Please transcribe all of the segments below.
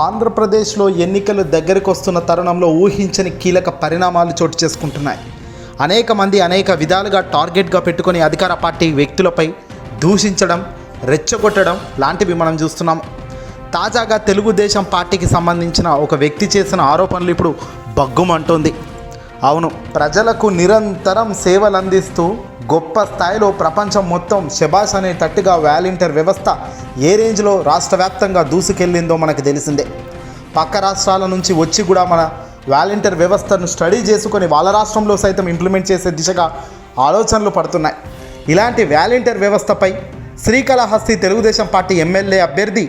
ఆంధ్రప్రదేశ్లో ఎన్నికలు దగ్గరికి వస్తున్న తరుణంలో ఊహించని కీలక పరిణామాలు చోటు చేసుకుంటున్నాయి. అనేక మంది అనేక విధాలుగా టార్గెట్గా పెట్టుకొని అధికార పార్టీ వ్యక్తులపై దూషించడం రెచ్చగొట్టడం లాంటివి మనం చూస్తున్నాం. తాజాగా తెలుగుదేశం పార్టీకి సంబంధించిన ఒక వ్యక్తి చేసిన ఆరోపణలు ఇప్పుడు బగ్గుమంటోంది. అవును ప్రజలకు నిరంతరం సేవలు అందిస్తూ గొప్ప స్థాయిలో ప్రపంచం మొత్తం శబాష్ అనే తట్టుగా వాలంటీర్ వ్యవస్థ ఏ రేంజ్లో రాష్ట్ర వ్యాప్తంగా దూసుకెళ్ళిందో మనకు తెలిసిందే. పక్క రాష్ట్రాల నుంచి వచ్చి కూడా మన వాలంటీర్ వ్యవస్థను స్టడీ చేసుకొని వాళ్ళ రాష్ట్రంలో సైతం ఇంప్లిమెంట్ చేసే దిశగా ఆలోచనలు పడుతున్నాయి. ఇలాంటి వాలంటీర్ వ్యవస్థపై శ్రీకాళహస్తి తెలుగుదేశం పార్టీ ఎమ్మెల్యే అభ్యర్థి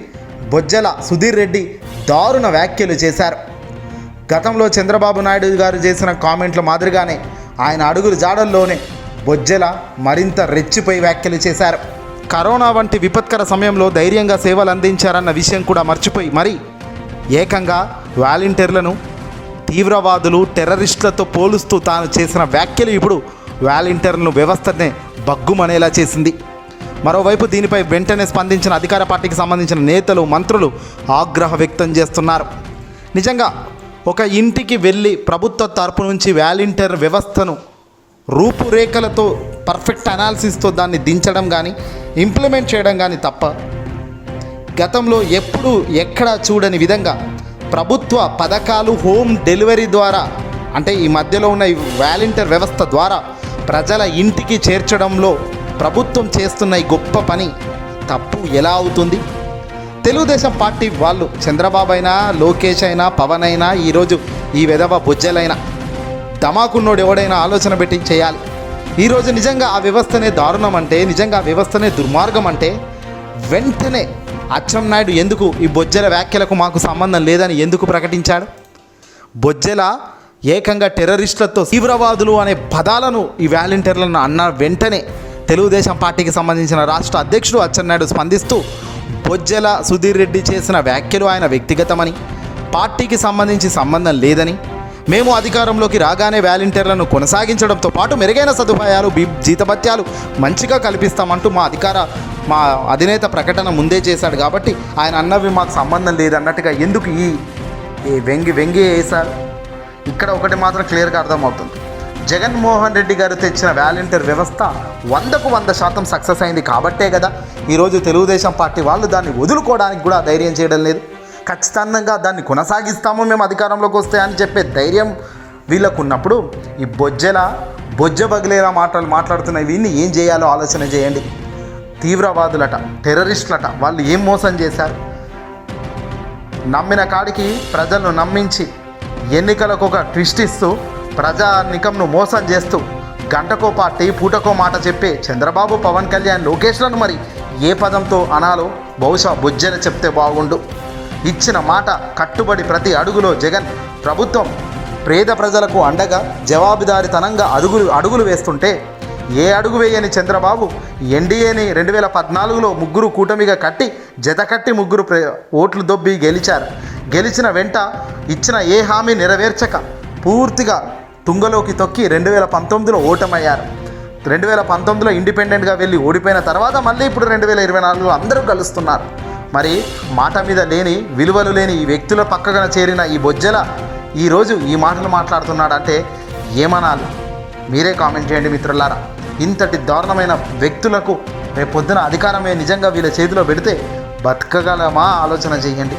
బొజ్జల సుధీర్ రెడ్డి దారుణ వ్యాఖ్యలు చేశారు. గతంలో చంద్రబాబు నాయుడు గారు చేసిన కామెంట్ల మాదిరిగానే ఆయన అడుగులు జాడల్లోనే బొజ్జెల మరింత రెచ్చిపోయి వ్యాఖ్యలు చేశారు. కరోనా వంటి విపత్కర సమయంలో ధైర్యంగా సేవలు అందించారన్న విషయం కూడా మర్చిపోయి మరి ఏకంగా వాలంటీర్లను తీవ్రవాదులు టెర్రరిస్టులతో పోలుస్తూ తాను చేసిన వ్యాఖ్యలు ఇప్పుడు వాలంటీర్లను వ్యవస్థనే బగ్గుమనేలా చేసింది. మరోవైపు దీనిపై వెంటనే స్పందించిన అధికార పార్టీకి సంబంధించిన నేతలు మంత్రులు ఆగ్రహ వ్యక్తం చేస్తున్నారు. నిజంగా ఒక ఇంటికి వెళ్ళి ప్రభుత్వ తరపు నుంచి వ్యాలంటీర్ వ్యవస్థను రూపురేఖలతో పర్ఫెక్ట్ అనాలిసిస్తో దాన్ని దించడం కానీ ఇంప్లిమెంట్ చేయడం కానీ తప్ప గతంలో ఎప్పుడూ ఎక్కడా చూడని విధంగా ప్రభుత్వ పథకాలు హోమ్ డెలివరీ ద్వారా అంటే ఈ మధ్యలో ఉన్న ఈ వ్యాలంటీర్ వ్యవస్థ ద్వారా ప్రజల ఇంటికి చేర్చడంలో ప్రభుత్వం చేస్తున్న ఈ గొప్ప పని తప్పు ఎలా అవుతుంది? తెలుగుదేశం పార్టీ వాళ్ళు చంద్రబాబు అయినా లోకేష్ అయినా పవన్ అయినా ఈరోజు ఈ విధవ బుజ్జలైనా ధమాకున్నోడు ఎవడైనా ఆలోచన పెట్టి చేయాలి. ఈరోజు నిజంగా ఆ వ్యవస్థనే దారుణం అంటే నిజంగా ఆ వ్యవస్థనే దుర్మార్గం అంటే వెంటనే నాయుడు ఎందుకు ఈ బొజ్జల వ్యాఖ్యలకు మాకు సంబంధం లేదని ఎందుకు ప్రకటించాడు? బొజ్జల ఏకంగా టెర్రరిస్టులతో తీవ్రవాదులు అనే పదాలను ఈ వాలంటీర్లను అన్న వెంటనే తెలుగుదేశం పార్టీకి సంబంధించిన రాష్ట్ర అధ్యక్షుడు అచ్చెన్నాయుడు స్పందిస్తూ బొజ్జల సుధీర్ రెడ్డి చేసిన వ్యాఖ్యలు ఆయన వ్యక్తిగతమని పార్టీకి సంబంధించి సంబంధం లేదని మేము అధికారంలోకి రాగానే వాలంటీర్లను కొనసాగించడంతో పాటు మెరుగైన సదుపాయాలు బీ జీతభత్యాలు మంచిగా కల్పిస్తామంటూ మా అధికార మా అధినేత ప్రకటన ముందే చేశాడు కాబట్టి ఆయన అన్నవి మాకు సంబంధం లేదన్నట్టుగా ఎందుకు ఈ ఈ వెంగి వెంగి వేశారు? ఇక్కడ ఒకటి మాత్రం క్లియర్గా అర్థమవుతుంది. జగన్మోహన్ రెడ్డి గారు తెచ్చిన వాలంటీర్ వ్యవస్థ వందకు వంద శాతం సక్సెస్ అయింది కాబట్టే కదా ఈరోజు తెలుగుదేశం పార్టీ వాళ్ళు దాన్ని వదులుకోవడానికి కూడా ధైర్యం చేయడం లేదు. ఖచ్చితంగా దాన్ని కొనసాగిస్తాము మేము అధికారంలోకి వస్తే అని చెప్పే ధైర్యం వీళ్ళకు ఉన్నప్పుడు ఈ బొజ్జెల బొజ్జ బగిలేలా మాటలు మాట్లాడుతున్న వీళ్ళని ఏం చేయాలో ఆలోచన చేయండి. తీవ్రవాదులట టెర్రరిస్టులట వాళ్ళు ఏం మోసం చేశారు? నమ్మిన కాడికి ప్రజలను నమ్మించి ఎన్నికలకు ఒక ట్విస్ట్ ఇస్తూ ప్రజానికంను మోసం చేస్తూ గంటకో పార్టీ పూటకో మాట చెప్పే చంద్రబాబు పవన్ కళ్యాణ్ లోకేష్లను మరి ఏ పదంతో అనాలో? బహుశా బుజ్జన చెప్తే బాగుండు. ఇచ్చిన మాట కట్టుబడి ప్రతి అడుగులో జగన్ ప్రభుత్వం పేద ప్రజలకు అండగా జవాబుదారితనంగా అడుగులు అడుగులు వేస్తుంటే ఏ అడుగు వేయని చంద్రబాబు ఎన్డీఏని రెండు వేల పద్నాలుగులో ముగ్గురు కూటమిగా కట్టి జతకట్టి ముగ్గురు ఓట్లు దొబ్బి గెలిచారు. గెలిచిన వెంట ఇచ్చిన ఏ హామీ నెరవేర్చక పూర్తిగా తుంగలోకి తొక్కి రెండు వేల పంతొమ్మిదిలో ఓటమయ్యారు. రెండు వేల పంతొమ్మిదిలో ఇండిపెండెంట్గా వెళ్ళి ఓడిపోయిన తర్వాత మళ్ళీ ఇప్పుడు రెండు వేల ఇరవై నాలుగులో అందరూ కలుస్తున్నారు. మరి మాట మీద లేని విలువలు లేని ఈ వ్యక్తుల పక్కగా చేరిన ఈ బొజ్జల ఈరోజు ఈ మాటలు మాట్లాడుతున్నాడంటే ఏమనాలి? మీరే కామెంట్ చేయండి మిత్రులారా. ఇంతటి దారుణమైన వ్యక్తులకు రేపు పొద్దున అధికారమే నిజంగా వీళ్ళ చేతిలో పెడితే బతకగలమా? ఆలోచన చేయండి.